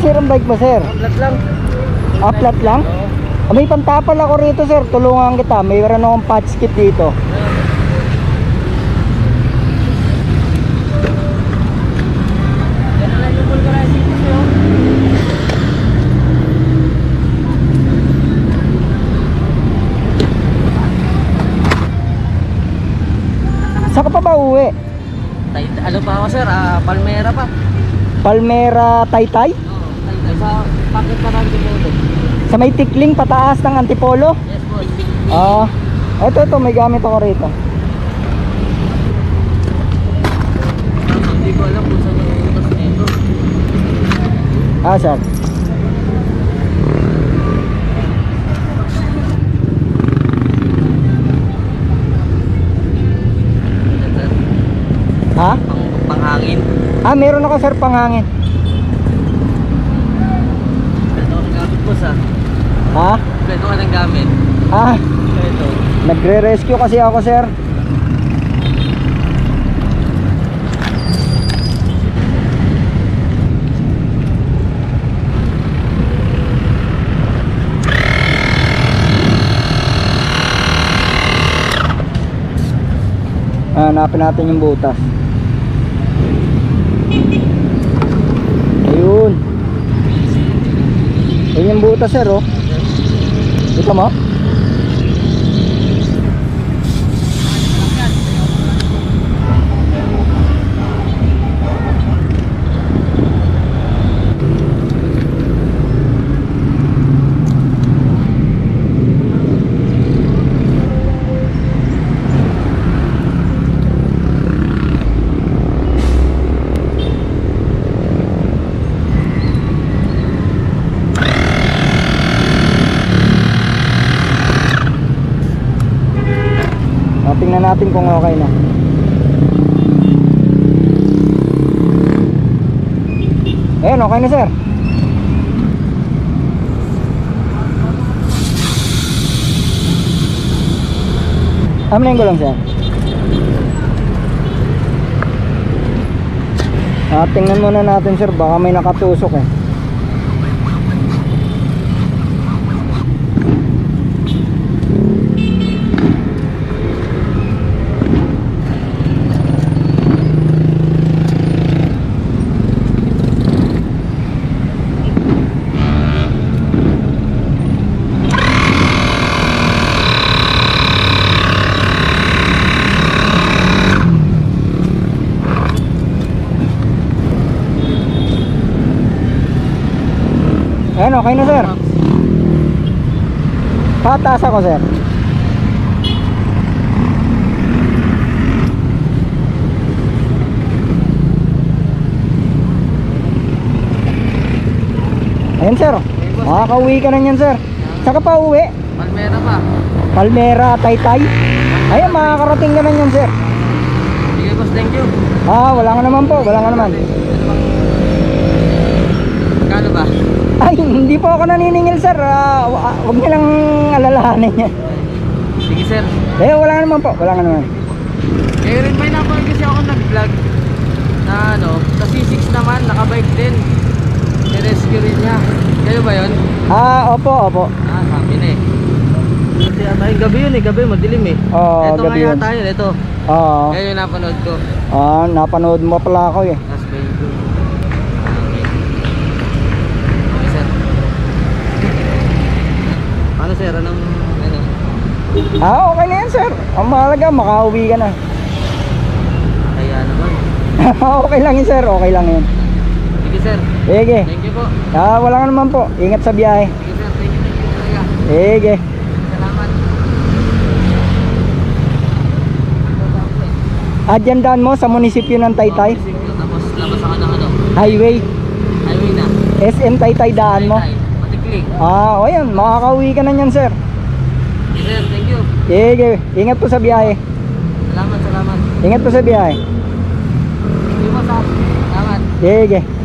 nasirang bike mo, sir? Flat lang. Flat lang? Ah, may pantapal ako rito, sir. Tulungan kita. May meron akong patch kit dito. Ang. Saan ka pa ba uwi? Ano pa ako sir? Ah, Palmera pa. Palmera, Taytay? Tay, sa packet pa lang din ito. Sa may tikling pataas ng Antipolo? Yes, boss. Ah, ito, ito. May gamit ako rito. Hindi ko alam kung saan ang utas nito. Ah, sir. Ha? Pang, panghangin. Ah, meron ako, sir, panghangin. Ito ang gamit boss ah. Ha? Ito ka ng gamit. Ah, Ito. Nagre-rescue kasi ako, sir. Ah, Hanapin natin yung butas. Ayun. Ayun yung butas, sir, oh. Ito mo? Tingnan natin kung okay na. Ayan, okay na sir. Amlin ko lang sir. Ah, tingnan muna natin sir, baka may nakatusok eh. Ayan, okay na sir. Pataas ako sir. Ayan sir. Makakauwi ka na niyan sir. Saan ka pa uwi? Palmera pa. Palmera, Taytay. Ayan, makakarating ka na niyan sir. Sige boss, thank you. Ah, wala nga naman po, wala nga naman. Ano bang... Kano ba? Ay, hindi po ako naniningil sir. Ah, wa- wag niyo lang alalahanin niya. Sige sir. Eh, wala nga naman po, wala nga naman. Eh, rin may naman kasi ako nag-vlog na ano, sa C6 naman, nakabike din. Nirescue rin niya. Kayo ba yun? Ah, opo, opo. Ah, sabi na eh. Kasi ata yung gabi yun eh, gabi madilim eh. Oo, ito gabi nga yun. yata yun, ito. Oo. Kaya yung napanood ko. Ah, napanood mo pala ako eh. Last page ko. Ah, okay. Okay sir. Paano sir? Anong ano? Ah, okay na yan sir. Ang mahalaga, makauwi ka na. Kaya naman. okay lang yun sir, okay lang yun. Sige sir. Sige. Thank you po. Ah, wala nga naman po. Ingat sa biyahe. Sige sir. Thank you, thank you talaga. Sige. Salamat. Ah, dyan daan mo sa munisipyo ng Taytay. Tapos labas ako ng ano, Highway. highway na. SM Taytay daan mo. Taytay. Ah, o yan. Makakauwi ka na yan sir. Sige sir, thank you. Sige. Ingat po sa biyahe. Salamat, salamat. Ingat po sa biyahe. Sige po sa. Salamat. Sige.